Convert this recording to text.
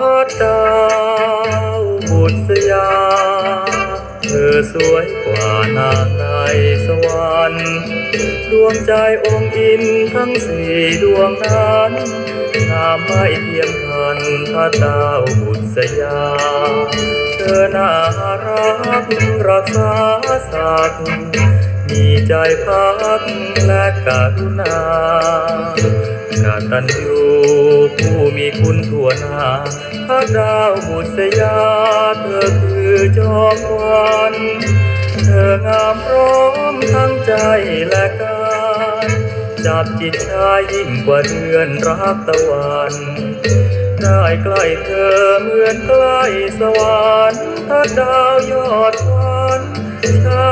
พัดดาวบุษยา เธอสวยกว่านางในสวรรค์ดวงใจองค์อินทั้งสี่ดวงนั้นงามไม่เทียมทันพัดดาวบุษยา เธอน่ารักรักษาศักดิ์ มีใจพักและกรุณากตัญญูผู้มีคุณทั่วหน้าพระดาวบุษยาเธอคือจอมวัญเธองามพร้อมทั้งใจและกายจับจิตชายยิ่งกว่าเดือนรักตะวันได้ใกล้เธอเหมือนใกล้สวรรค์พระดาวยอดวันฉันรักเธ